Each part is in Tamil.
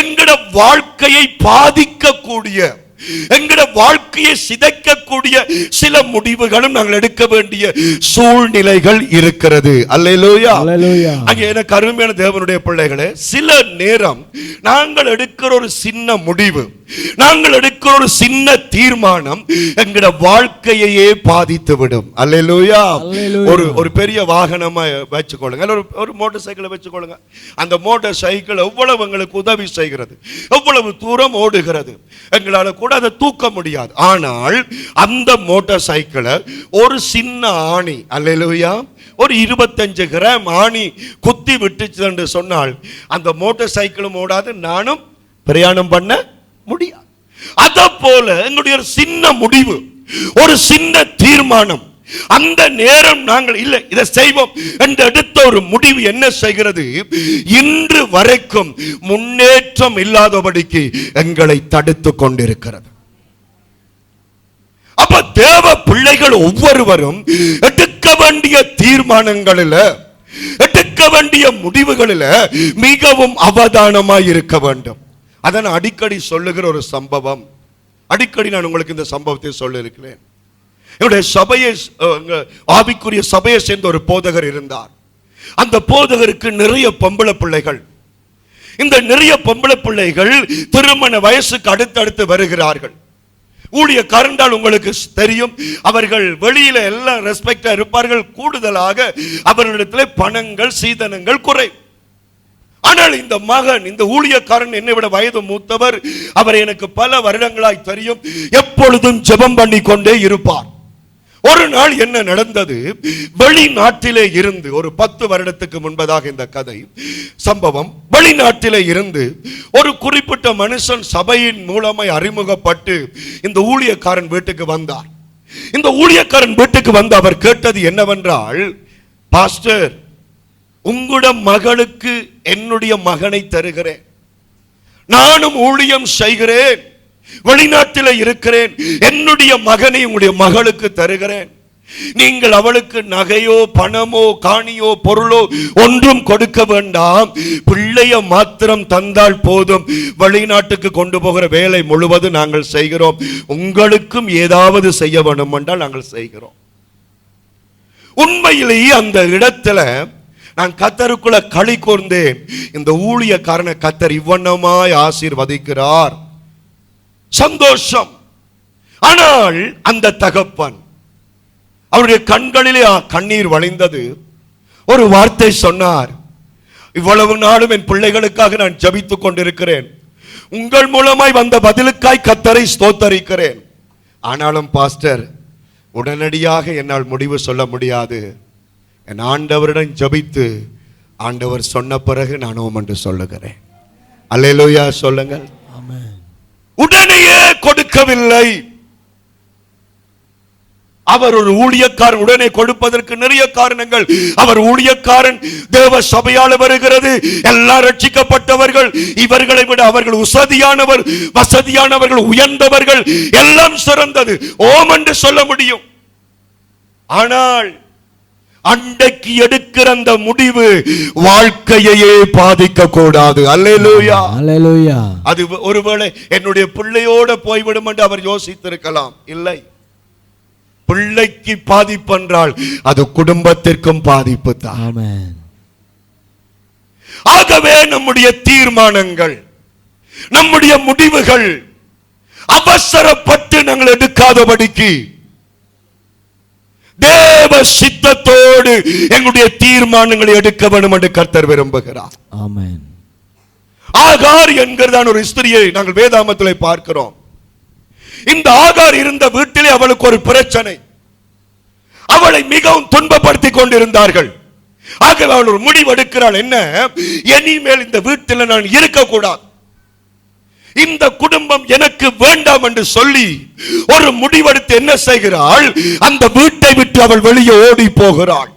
எங்கட வாழ்க்கையை பாதிக்கக்கூடிய எங்கட வாழ்க்கையை சிதைக்கக்கூடிய சில முடிவுகளும் நாங்கள் எடுக்க வேண்டிய சூழ்நிலைகள் இருக்கிறது அல்லேலூயா. அங்கே எனக்கு அருமையான தேவனுடைய பிள்ளைகளே சில நேரம் நாங்கள் எடுக்கிற ஒரு சின்ன முடிவு நாங்கள் எடுக்கிற ஒரு சின்ன தீர்மானம் எங்கட வாழ்க்கையையே பாதித்து விடும். அல்லேலூயா. அல்லேலூயா. ஒரு ஒரு பெரிய வாகனமா வச்சுக்கொள்ளுங்க. ஒரு ஒரு மோட்டார் சைக்கிளை வச்சுக்கொள்ளுங்க. அந்த மோட்டார் சைக்கிள் எவ்வளவு எங்களுக்கு உதவி செய்கிறது. எவ்வளவு தூரம் ஓடுகிறது. எங்களால கூட அதை தூக்க முடியாது. ஆனால் அந்த மோட்டார் சைக்கிளை ஒரு சின்ன ஆணி அல்லேலூயா ஒரு இருபத்தஞ்சு கிராம் ஆணி குத்தி விட்டுச்சு என்று சொன்னால் அந்த மோட்டார் சைக்கிளும் ஓடாது. நானும் பிரயாணம் பண்ண முடியாது. அத போல எங்களுடைய ஒரு சின்ன முடிவு ஒரு சின்ன தீர்மானம். அந்த நேரம் நாங்கள் இல்லை இதை செய்வோம் என்று எடுத்த ஒரு முடிவு என்ன செய்கிறது? இன்று வரைக்கும் முன்னேற்றம் இல்லாதபடிக்கு எங்களை தடுத்து கொண்டிருக்கிறது. அப்ப தேவ பிள்ளைகள் ஒவ்வொருவரும் எடுக்க வேண்டிய தீர்மானங்களில் எடுக்க வேண்டிய முடிவுகளில் மிகவும் அவதானமாய் இருக்க வேண்டும். அதை நான் அடிக்கடி சொல்லுகிற ஒரு சம்பவம். அடிக்கடி நான் உங்களுக்கு இந்த சம்பவத்தை சொல்லியிருக்கிறேன். என்னுடைய சபையை ஆவிக்குரிய சபையை சேர்ந்த ஒரு போதகர் இருந்தார். அந்த போதகருக்கு நிறைய பொம்பளை பிள்ளைகள். இந்த நிறைய பொம்பளை பிள்ளைகள் திருமண வயசுக்கு அடுத்தடுத்து வருகிறார்கள். ஊழிய கரண்டால் உங்களுக்கு தெரியும் அவர்கள் வெளியில எல்லாம் ரெஸ்பெக்டா இருப்பார்கள். கூடுதலாக அவர்களிடத்தில் பணங்கள் சீதனங்கள் குறை ஆனால் இந்த மகன் இந்த ஊழியக்காரன் என்னை விட வயது மூத்தவர். அவர் எனக்கு பல வருடங்களாய் தெரியும். எப்பொழுதும் ஜெபம் பண்ணி கொண்டே இருப்பார். ஒரு நாள் என்ன நடந்தது? வெளிநாட்டிலே இருந்து ஒரு பத்து வருடத்துக்கு முன்பதாக இந்த கதை சம்பவம். வெளிநாட்டிலே இருந்து ஒரு குறிப்பிட்ட மனுஷன் சபையின் மூலமாய் அறிமுகப்பட்டு இந்த ஊழியக்காரன் வீட்டுக்கு வந்தார். இந்த ஊழியக்காரன் வீட்டுக்கு வந்து அவர் கேட்டது என்னவென்றால் பாஸ்டர் உங்களோட மகளுக்கு என்னுடைய மகனை தருகிறேன். நானும் ஊழியம் செய்கிறேன். வெளிநாட்டில் இருக்கிறேன். என்னுடைய மகனை உங்களுடைய மகளுக்கு தருகிறேன். நீங்கள் அவளுக்கு நகையோ பணமோ காணியோ பொருளோ ஒன்றும் கொடுக்க வேண்டாம். பிள்ளைய மாத்திரம் தந்தால் போதும். வெளிநாட்டுக்கு கொண்டு போகிற வேலை முழுவதும் நாங்கள் செய்கிறோம். உங்களுக்கும் ஏதாவது செய்ய வேண்டும் என்றால் நாங்கள் செய்கிறோம். உண்மையிலேயே அந்த இடத்துல நான் கத்தருக்குள்ள களி கூர்ந்தேன். இந்த ஊழியக்காரனை கத்தர் இவ்வண்ணமாய் ஆசீர்வதிக்கிறார். சந்தோஷம். ஆனால் அந்த தகப்பன் அவருடைய கண்களிலே ஆ கண்ணீர் வழிந்தது. ஒரு வார்த்தை சொன்னார் இவ்வளவு நாளும் என் பிள்ளைகளுக்காக நான் ஜபித்துக் கொண்டிருக்கிறேன். உங்கள் மூலமாய் வந்த பதிலுக்காய் கத்தரை ஸ்தோத்தரிக்கிறேன். ஆனாலும் பாஸ்டர் உடனடியாக என்னால் முடிவு சொல்ல முடியாது. என் ஆண்டவரிடம் ஜபித்து ஆண்டவர் சொன்ன பிறகு நான் ஓம் என்று சொல்லுகிறேன். அல்லேலூயா சொல்லுங்கள். உடனேயே கொடுக்கவில்லை. அவர் ஒரு ஊழியக்காரன் உடனே கொடுப்பதற்கு நிறைய காரணங்கள். அவர் ஊழியக்காரன் தேவ சபையால் வருகிறது. எல்லாம் ரட்சிக்கப்பட்டவர்கள் இவர்களை விட அவர்கள் உசதியானவர் வசதியானவர்கள் உயர்ந்தவர்கள் எல்லாம் சிறந்தது. ஓம் என்று சொல்ல முடியும். ஆனால் அண்டைக்கு எடுக்கிற அந்த முடிவு வாழ்க்கையையே பாதிக்க கூடாது அல்லேலூயா. அல்லேலூயா. அது ஒருவேளை என்னுடைய பிள்ளையோட போய்விடும் என்று அவர் யோசித்திருக்கலாம். இல்லை. பிள்ளைக்கு பாதிப்பு என்றால் அது குடும்பத்திற்கும் பாதிப்பு தான். ஆகவே நம்முடைய தீர்மானங்கள் நம்முடைய முடிவுகள் அவசரப்பட்டு நாங்கள் எடுக்காதபடிக்கு தேவ சித்தத்தோடு எங்களுடைய தீர்மானங்களை எடுக்க வேண்டும் என்று கர்த்தர் விரும்புகிறார். ஆமென். ஆகார் என்கிறதான ஒரு ஸ்திரியை நாங்கள் வேதாமத்திலே பார்க்கிறோம். இந்த ஆகார் இருந்த வீட்டிலே அவளுக்கு ஒரு பிரச்சனை. அவளை மிகவும் துன்பப்படுத்தி கொண்டிருந்தார்கள். ஆகவே அவள் ஒரு முடிவெடுக்கிறாள். என்ன? இனிமேல் இந்த வீட்டில் நான் இருக்கக்கூடாது. இந்த குடும்பம் எனக்கு வேண்டாம் என்று சொல்லி ஒரு முடிவெடுத்து என்ன செய்கிறாள்? அந்த வீட்டை விட்டு அவள் வெளியே ஓடி போகிறாள்.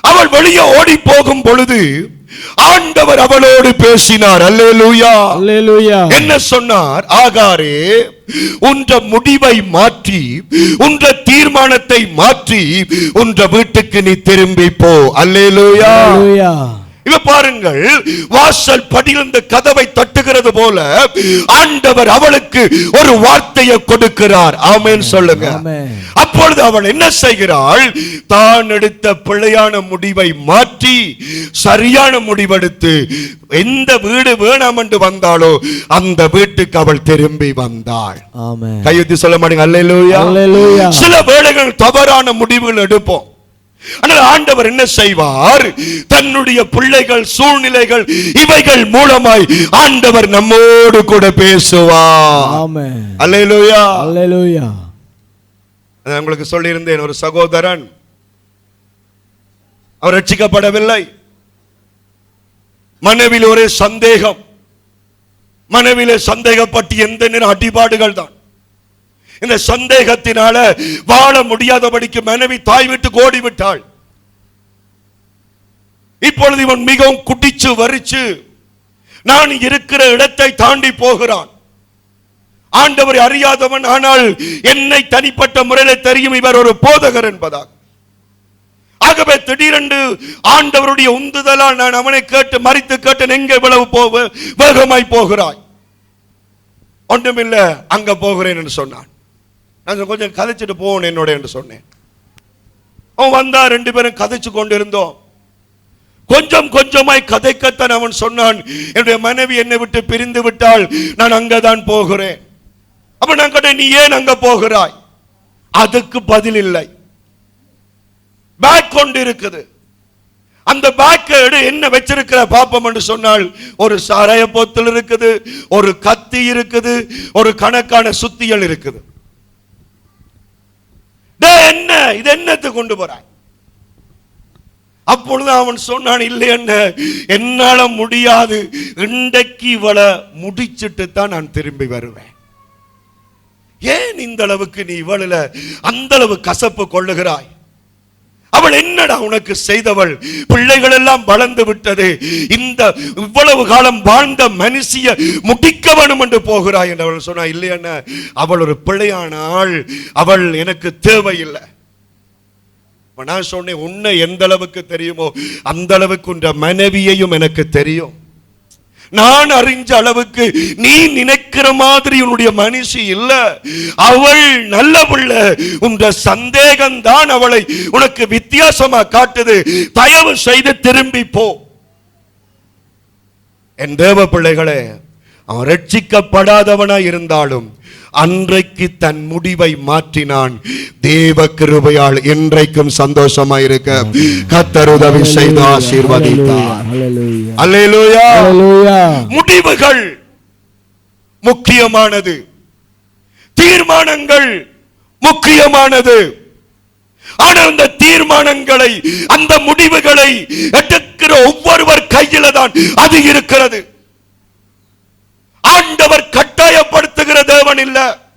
அவள் வெளியே ஓடி போகும் பொழுது ஆண்டவர் அவளோடு பேசினார். அல்லேலூயா. அல்லேலூயா. என்ன சொன்னார்? ஆகாரே உன்ற முடிவை மாற்றி உன்ற தீர்மானத்தை மாற்றி உன்ற வீட்டுக்கு நீ திரும்பி போ. அல்லேலூயா. அல்லேலூயா. இப்ப பாருங்கள் வாசல் படியிலிருந்து கதவை தட்டுகிறது போல ஆண்டவர் அவளுக்கு ஒரு வார்த்தையை கொடுக்கிறார். ஆமென் சொல்லுங்க. அப்பொழுது அவள் என்ன செய்கிறாள்? தான் எடுத்த பிழையான முடிவை மாற்றி சரியான முடிவெடுத்து எந்த வீடு வேணாம் என்று வந்தாளோ அந்த வீட்டுக்கு அவள் திரும்பி வந்தாள். ஆமென். கையெழுத்தி சொல்ல மாட்டீங்க. சில வேளைகள் தவறான முடிவுகள் எடுப்போம். ஆனால் ஆண்டவர் என்ன செய்வார்? தன்னுடைய பிள்ளைகள் சூழ்நிலைகள் இவைகள் மூலமாய் ஆண்டவர் நம்மோடு கூட பேசுவார். அல்லேலூயா. அல்லேலூயா. நான் உங்களுக்கு சொல்லியிருந்தேன் ஒரு சகோதரன் அவர் ரட்சிக்கப்படவில்லை. மனைவியில் ஒரே சந்தேகம். மனைவியிலே சந்தேகப்பட்டு எந்த நேரம் அடிபாடுகள் தான் இந்த சந்தேகத்தினால வாழ முடியாதபடிக்கு மனைவி தாய் விட்டு கோடி விட்டாள். இப்பொழுது இவன் மிகவும் குடிச்சு வரிச்சு நான் இருக்கிற இடத்தை தாண்டி போகிறான். ஆண்டவரை அறியாதவன் ஆனால் என்னை தனிப்பட்ட முறையில் தெரியும் இவர் ஒரு போதகர் என்பதாக ஆகவே திடீரென்று ஆண்டவருடைய உந்துதலால் நான் அவனை கேட்டு மறித்து கேட்டு எங்க இவ்வளவு போக வேகமாய் போகிறாய். ஒன்றுமில்லை அங்க போகிறேன் என்று சொன்னான். நான் கொஞ்சம் கதைச்சிட்டு போகணும் என்னோட என்று சொன்னேன். அவன் வந்தா ரெண்டு பேரும் கதைச்சு கொண்டிருந்தோம். கொஞ்சம் கொஞ்சமாய் கதைக்கத்தான் அவன் சொன்னான். என்னுடைய மனைவி என்னை விட்டு பிரிந்து விட்டால் நான் அங்கதான் போகிறேன். அப்ப நான் கேட்டேன் நீ ஏன் அங்க போகிறாய்? அதுக்கு பதில் இல்லை. பேக் கொண்டு இருக்குது. அந்த பேக்கை எடு என்ன வச்சிருக்கிற பாப்பம்? என்று சொன்னால் ஒரு சாராய போத்தல் இருக்குது ஒரு கத்தி இருக்குது ஒரு கணக்கான சுத்தியல் இருக்குது. என்ன? இது என்னத்தை கொண்டு போறாய்? அப்பொழுது அவன் சொன்னான் இல்லை என்ன என்னால முடியாது. இன்றைக்கு இவளை முடிச்சிட்டு தான் நான் திரும்பி வருவேன். ஏன் இந்த அளவுக்கு நீ இவளில் அந்த அளவு கசப்பு கொள்ளுகிறாய்? அவள் என்னடா உனக்கு செய்தவள்? பிள்ளைகள் எல்லாம் வளர்ந்து விட்டது. இந்த இவ்வளவு காலம் வாழ்ந்த மனுஷிய முடிக்க வேணும் என்று போகிறாய் என்று அவள் சொன்னா இல்லையா அவள் ஒரு பிள்ளையான ஆள். அவள் எனக்கு தேவையில்லை. நான் சொன்னேன் உன்னை எந்த அளவுக்கு தெரியுமோ அந்த அளவுக்கு உன்ற மனைவியையும் எனக்கு தெரியும். நான் அறிஞ்ச அளவுக்கு நீ நினைக்கிற மாதிரி உன்னுடைய மனுஷி இல்ல. அவள் நல்ல பிள்ளை உன்ற சந்தேகம் தான் அவளை உனக்கு வித்தியாசமா காட்டுது. தயவு செய்து திரும்பி போ. என் தேவ பிள்ளைகளே அவன் ரட்சிக்கப்படாதவனாய் இருந்தாலும் அன்றைக்கு தன் முடிவை மாற்றினான். தேவ கிருபையால் என்றைக்கும் சந்தோஷமாய் இருக்க கத்தர் உதவி செய்து ஆசீர்வதித்தார். முடிவுகள் முக்கியமானது. தீர்மானங்கள் முக்கியமானது. ஆனால் அந்த தீர்மானங்களை அந்த முடிவுகளை எடுக்கிற ஒவ்வொருவர் கையில தான் அது இருக்கிறது. ஆண்டவர் கட்டாயப்படுத்துகிற தேவன் இல்ல.